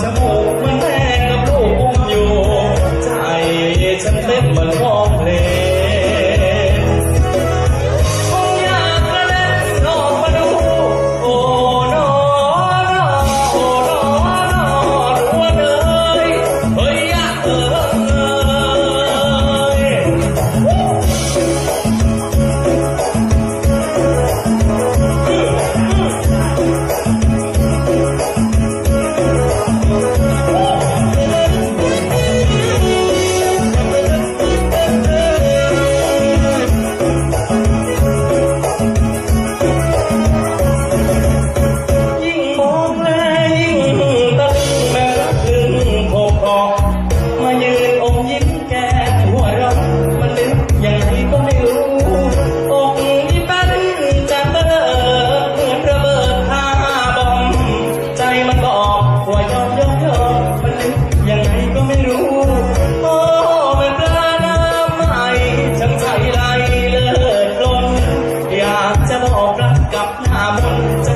Chào! กับหน้ามนต์จะ